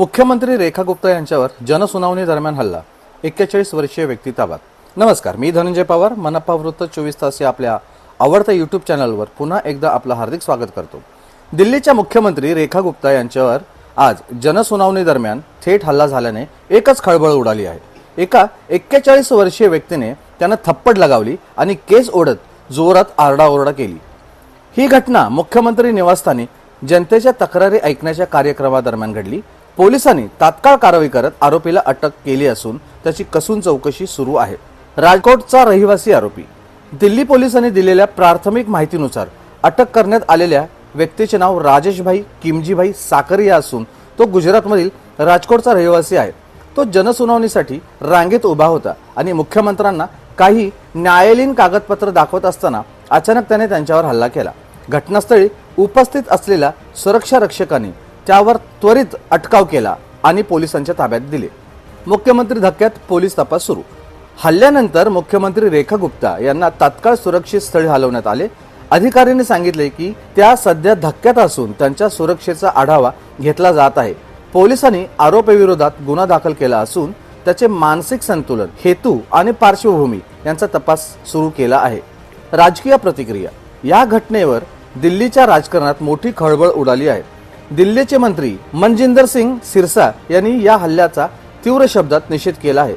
मुख्यमंत्री रेखा गुप्ता यांच्यावर जनसुनावणी दरम्यान हल्ला. एक्केचाळीस वर्षीय व्यक्ती ताब्यात. नमस्कार मी धनंजय पवार. मनप्पा वृत्त चोवीस तास या आपल्या आवडत्या युट्यूब चॅनलवर पुन्हा एकदा आपलं हार्दिक स्वागत करतो. दिल्लीच्या मुख्यमंत्री रेखा गुप्ता यांच्यावर आज जनसुनावणी दरम्यान थेट हल्ला झाल्याने एकच खळबळ उडाली आहे. एका एक्केचाळीस वर्षीय व्यक्तीने त्यांना थप्पड लगावली आणि केस ओढत जोरात आरडाओरडा केली. ही घटना मुख्यमंत्री निवासस्थानी जनतेच्या तक्रारी ऐकण्याच्या कार्यक्रमादरम्यान घडली. पोलिसांनी तात्काळ कारवाई करत आरोपीला अटक केली असून त्याची कसून चौकशी सुरू आहे. राजकोटचा रहिवासी आरोपी. दिल्ली पोलिसांनी दिलेल्या प्राथमिक माहितीनुसार अटक करण्यात आलेल्या व्यक्तीचे नाव राजेशभाई किमजीभाई साकरिया असून तो गुजरातमधील राजकोटचा रहिवासी आहे. तो जनसुनावणीसाठी रांगेत उभा होता आणि मुख्यमंत्र्यांना काही न्यायालयीन कागदपत्र दाखवत असताना अचानक त्याने त्यांच्यावर हल्ला केला. घटनास्थळी उपस्थित असलेल्या सुरक्षा रक्षकांनी त्यावर त्वरित अटकाव केला आणि पोलिसांच्या ताब्यात दिले. मुख्यमंत्री धक्क्यात पोलीस तपास सुरू. हल्ल्यानंतर मुख्यमंत्री रेखा गुप्ता यांना तात्काळ सुरक्षित स्थळी हलवण्यात आले. अधिकाऱ्यांनी सांगितले की त्या सध्या धक्क्यात असून त्यांच्या सुरक्षेचा आढावा घेतला जात आहे. पोलिसांनी आरोपीविरोधात गुन्हा दाखल केला असून त्याचे मानसिक संतुलन हेतू आणि पार्श्वभूमी यांचा तपास सुरू केला आहे. राजकीय प्रतिक्रिया. या घटनेवर दिल्लीच्या राजकारणात मोठी खळबळ उडाली आहे. दिल्लीचे मंत्री मनजिंदर सिंग सिरसा यांनी या हल्ल्याचा तीव्र शब्दात निषेध केला आहे.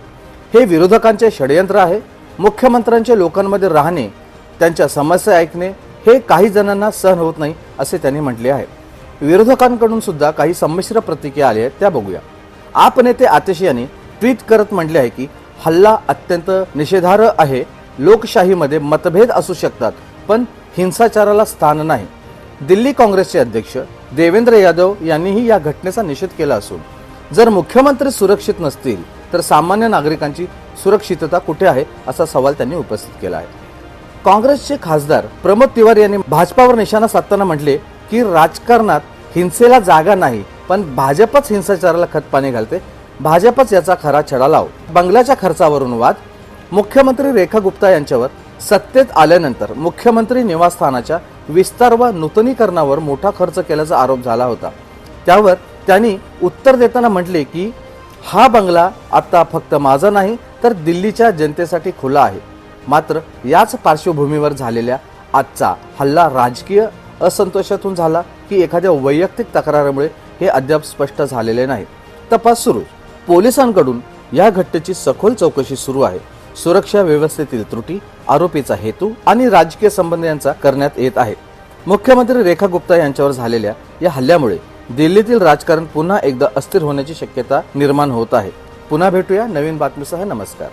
हे विरोधकांचे षडयंत्र आहे. मुख्यमंत्र्यांचे लोकांमध्ये राहणे त्यांच्या समस्या ऐकणे हे काही जणांना सहन होत नाही असे त्यांनी म्हटले आहे. विरोधकांकडून सुद्धा काही संमिश्र प्रतिक्रिया आल्या आहेत त्या बघूया. आप नेते आतिश यांनी ट्विट करत म्हटले आहे की हल्ला अत्यंत निषेधार्ह आहे. लोकशाहीमध्ये मतभेद असू शकतात पण हिंसाचाराला स्थान नाही. दिल्ली काँग्रेसचे अध्यक्ष देवेंद्र यादव यांनीही या घटनेचा निषेध केला असून जर मुख्यमंत्री सुरक्षित नसतील तर सामान्य नागरिकांची सुरक्षितता कुठे आहे असा सवाल त्यांनी उपस्थित केला आहे. काँग्रेसचे खासदार प्रमोद तिवारी यांनी भाजपावर निशाणा साधताना म्हटले की राजकारणात हिंसेला जागा नाही पण भाजपच हिंसाचाराला खतपाणी घालते. भाजपच याचा खरा छडा लाव. बंगल्याच्या खर्चावरून वाद. मुख्यमंत्री रेखा गुप्ता यांच्यावर सत्तेत आल्यानंतर मुख्यमंत्री निवासस्थानाच्या विस्तार व नूतनीकरणावर मोठा खर्च केल्याचा आरोप झाला होता. त्यावर त्यांनी उत्तर देताना म्हटले की हा बंगला आता फक्त माझा नाही तर दिल्लीच्या जनतेसाठी खुला आहे. मात्र याच पार्श्वभूमीवर झालेल्या आजचा हल्ला राजकीय असंतोषातून झाला की एखाद्या वैयक्तिक तक्रारामुळे हे अद्याप स्पष्ट झालेले नाही. तपास सुरू. पोलिसांकडून या घटनेची सखोल चौकशी सुरू आहे. सुरक्षा व्यवस्थेतील त्रुटी आरोपीचा हेतू आणि राजकीय संबंध यांचा करण्यात येत आहे. मुख्यमंत्री रेखा गुप्ता यांच्यावर झालेल्या या हल्ल्यामुळे दिल्लीतील राजकारण पुन्हा एकदा अस्थिर होण्याची शक्यता निर्माण होत आहे. पुन्हा भेटूया नवीन बातमीसह. नमस्कार.